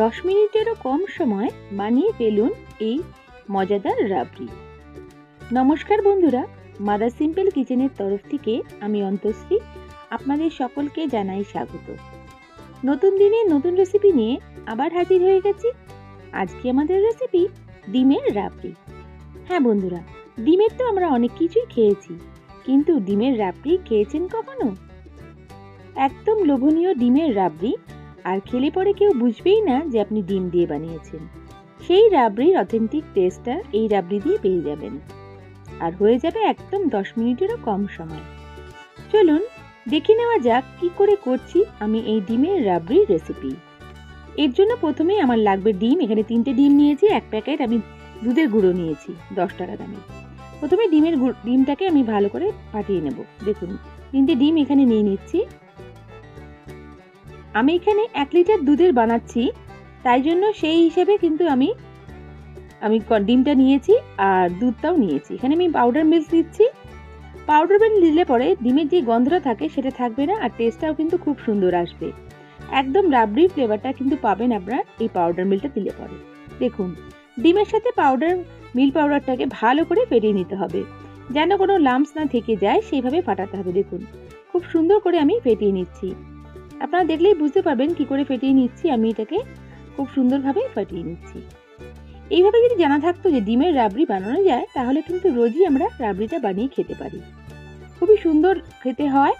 দশ মিনিটেরও কম সময় বানিয়ে ফেলুন এই মজাদার রাবড়ি। নমস্কার বন্ধুরা, মাদার সিম্পল কিচেনের তরফ থেকে আমি অন্তশ্রী, আপনাদের সকলকে জানাই স্বাগত। নতুন দিনে নতুন রেসিপি নিয়ে আবার হাজির হয়ে গেছি। আজকে আমাদের রেসিপি ডিমের রাবড়ি। হ্যাঁ বন্ধুরা, ডিমের তো আমরা অনেক কিছুই খেয়েছি, কিন্তু ডিমের রাবড়ি খেয়েছেন কখনো? একদম লোভনীয় ডিমের রাবড়ি আর খেলে পরে কেউ বুঝবেই না যে আপনি ডিম দিয়ে বানিয়েছেন। সেই রাবড়ির অথেন্টিক টেস্টটা এই রাবড়ি দিয়ে পেয়ে যাবেন। আর হয়ে যাবে একদম দশ মিনিটেরও কম সময়। চলুন, দেখে নেওয়া যাক কি করে করছি আমি এই ডিমের রাবড়ির রেসিপি এর জন্য প্রথমেই আমার লাগবে ডিম। এখানে তিনটে ডিম নিয়েছি, এক প্যাকেট আমি দুধের গুঁড়ো নিয়েছি, দশ টাকা দামে। প্রথমে ডিমের ডিমটাকে আমি ভালো করে ফাটিয়ে নেব। দেখুন, তিনটে ডিম এখানে নিয়ে নিচ্ছি। আমি এখানে এক লিটার দুধের বানাচ্ছি, তাই জন্য সেই হিসেবে কিন্তু আমি আমি ডিমটা নিয়েছি আর দুধটাও নিয়েছি। এখানে আমি পাউডার মিল্ক দিচ্ছি। পাউডার মিল্ক দিলে পরে ডিমের যে গন্ধটা থাকে সেটা থাকবে না আর টেস্টটাও কিন্তু খুব সুন্দর আসবে। একদম রাবড়ি ফ্লেভারটা কিন্তু পাবেন আপনারা এই পাউডার মিল্কটা দিলে পরে। দেখুন, ডিমের সাথে পাউডার মিল পাউডারটাকে ভালো করে ফেটিয়ে নিতে হবে। যেন কোনো লাম্পস না থেকে যায়, সেইভাবে ফাটাতে হবে। দেখুন, খুব সুন্দর করে আমি ফেটিয়ে নিচ্ছি। আপনারা দেখলেই বুঝতে পারবেন কি করে ফেটিয়ে নিচ্ছি। আমি এটাকে খুব সুন্দরভাবে ফাটিয়ে নিচ্ছি। এইভাবে যদি জানা থাকতো যে ডিমের রাবড়ি বানানো যায়, তাহলে কিন্তু রোজই আমরা রাবড়িটা বানিয়ে খেতে পারি। খুবই সুন্দর খেতে হয়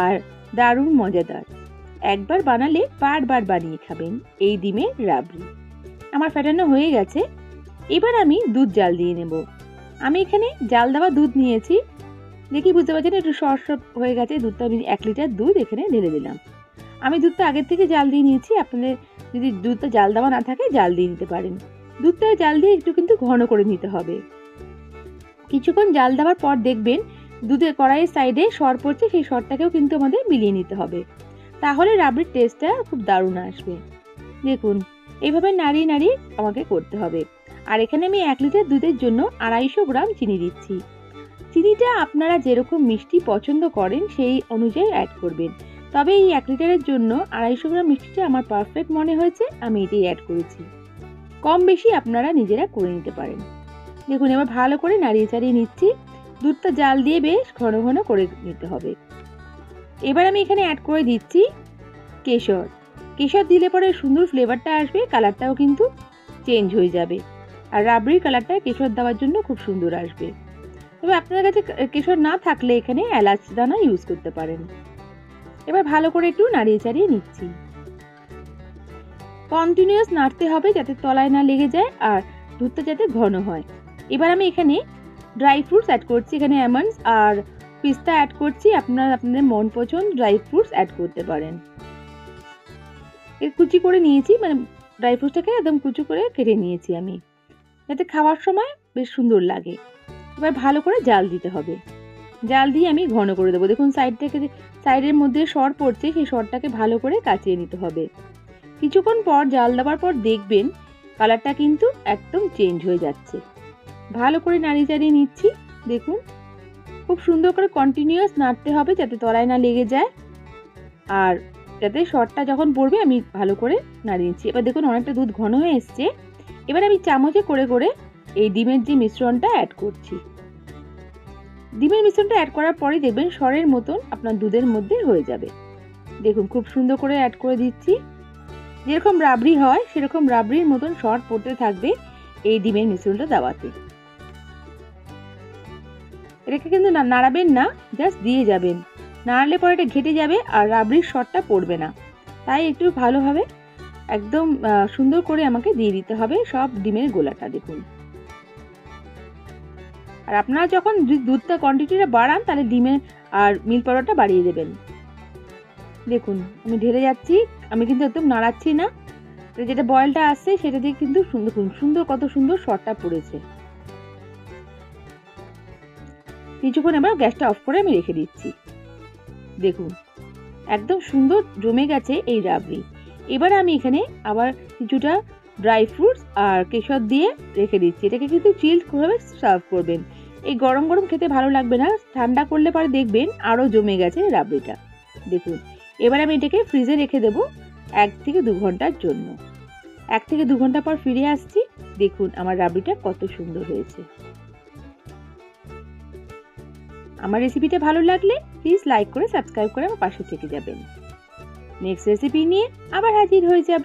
আর দারুণ মজাদার। একবার বানালে বারবার বানিয়ে খাবেন এই ডিমের রাবড়ি। আমার ফেটানো হয়ে গেছে। এবার আমি দুধ জাল দিয়ে নেব। আমি এখানে জাল দেওয়া দুধ নিয়েছি। দেখি বুঝতে পারছেন, একটু সর হয়ে গেছে দুধটা। আমি এক লিটার দুধ এখানে ঢেলে দিলাম। আমি দুধটা আগের থেকে জাল দিয়ে নিয়েছি, আপনাদের যদি দুধটা জাল দেওয়া না থাকে, জাল দিয়ে নিতে পারেন। দুধটা জাল দিয়ে একটু কিন্তু ঘন করে নিতে হবে। কিছুক্ষণ জাল দেওয়ার পর দেখবেন দুধের কড়াইয়ের সাইডে সর পড়ছে, সেই সরটাকেও কিন্তু আমাদের মিলিয়ে নিতে হবে। তাহলে রাবড়ির টেস্টটা খুব দারুণ আসবে। দেখুন এইভাবে নাড়িয়ে নাড়িয়ে আমাকে করতে হবে। আর এখানে আমি এক লিটার দুধের জন্য আড়াইশো গ্রাম চিনি দিচ্ছি। চিনিটা আপনারা যেরকম মিষ্টি পছন্দ করেন, সেই অনুযায়ী অ্যাড করবেন। তবে এই এক লিটারের জন্য আড়াইশো গ্রাম মিষ্টিটা আমার পারফেক্ট মনে হয়েছে, আমি এটাই অ্যাড করেছি। কম বেশি আপনারা নিজেরা করে নিতে পারেন। দেখুন, এবার ভালো করে নাড়িয়ে চাড়িয়ে নিচ্ছি। দুধটা জাল দিয়ে বেশ ঘন ঘন করে নিতে হবে। এবার আমি এখানে অ্যাড করে দিচ্ছি কেশর। কেশর দিলে পরে সুন্দর ফ্লেভারটা আসবে কালারটাও কিন্তু চেঞ্জ হয়ে যাবে। আর রাবড়ির কালারটা কেশর দেওয়ার জন্য খুব সুন্দর আসবে। তবে আপনার কাছে কেশর না থাকলে এখানে এলাচ দানা ইউজ করতে পারেন। এবার ভালো করে একটু নাড়িয়ে চাড়িয়ে নিচ্ছি। কন্টিনিউয়াস নাড়তে হবে যাতে তলায় না লেগে যায় আর দুধটা যাতে ঘন হয়। এবার আমি এখানে ড্রাই ফ্রুটস অ্যাড করছি, এখানে অ্যামন্ডস আর পিস্তা অ্যাড করছি। আপনারা আপনাদের মন পছন্দ ড্রাই ফ্রুটস অ্যাড করতে পারেন। এর কুচি করে নিয়েছি মানে ড্রাই ফ্রুটসটাকে একদম কুচু করে কেটে নিয়েছি আমি। যাতে খাওয়ার সময় বেশ সুন্দর লাগে। এবার ভালো করে জাল দিতে হবে। জাল দিয়ে আমি ঘন করে দেবো। দেখুন সাইড থেকে সাইডের মধ্যে সর পড়ছে, সেই সরটাকে ভালো করে কাচিয়ে নিতে হবে। কিছুক্ষণ পর জাল দেওয়ার পর দেখবেন কালারটা কিন্তু একদম চেঞ্জ হয়ে যাচ্ছে। ভালো করে নাড়িয়ে চাড়িয়ে নিচ্ছি। দেখুন, খুব সুন্দর করে কন্টিনিউয়াস নাড়তে হবে যাতে তলায় না লেগে যায়। আর যাতে শর্টটা যখন পড়বে, আমি ভালো করে নাড়িয়ে নিচ্ছি। এবার দেখুন, অনেকটা দুধ ঘন হয়ে এসছে। এবার আমি চামচে করে করে এই ডিমের যে মিশ্রণটা অ্যাড করছি। ডিমের মিশ্রণটা অ্যাড করার পরে দেখবেন সরের মতন আপনার দুধের মধ্যে হয়ে যাবে। দেখুন, খুব সুন্দর করে অ্যাড করে দিচ্ছি। যেরকম রাবড়ি হয়, সেরকম রাবড়ির মতন সর পড়তে থাকবে এই ডিমের মিশ্রণটা দেওয়াতে। এটাকে কিন্তু নাড়াবেন না জাস্ট দিয়ে যাবেন। নাড়ালে পরে এটা ঘেটে যাবে আর রাবড়ির শটটা পড়বে না। তাই একটু ভালোভাবে একদম সুন্দর করে আমাকে দিয়ে দিতে হবে সব ডিমের গোলাটা, দেখুন। আর আপনারা যখন দুধটা কোয়ান্টিটিটা বাড়ান, তাহলে ডিমের আর মিল পাউডারটা বাড়িয়ে দেবেন। দেখুন, আমি ঢেলে যাচ্ছি, আমি কিন্তু একদম নাড়াচ্ছি না। যেটা বয়েলটা আসছে সেটা দিয়ে কিন্তু সুন্দর সুন্দর কত সুন্দর শটটা পড়েছে। কিছুক্ষণ এবার গ্যাসটা অফ করে আমি রেখে দিচ্ছি। দেখুন, একদম সুন্দর জমে গেছে এই রাবড়ি। এবার আমি এখানে আবার কিছুটা ড্রাই ফ্রুটস আর কেশর দিয়ে রেখে দিচ্ছি। এটাকে কিন্তু চিল্ড করে সার্ভ করবেন। এই গরম গরম খেতে ভালো লাগবে না। ঠান্ডা করলে পরে দেখবেন আরও জমে গেছে রাবড়িটা। দেখুন, এবার আমি এটাকে ফ্রিজে রেখে দেবো এক থেকে দু ঘণ্টার জন্য। এক থেকে দু ঘণ্টা পর ফিরে আসছি। দেখুন আমার রাবড়িটা কত সুন্দর হয়েছে। আমার রেসিপিটা ভালো লাগলে প্লিজ লাইক করে সাবস্ক্রাইব করে আমার পাশে থেকে যাবেন। নেক্সট রেসিপি নিয়ে আবার হাজির হয়ে যাব।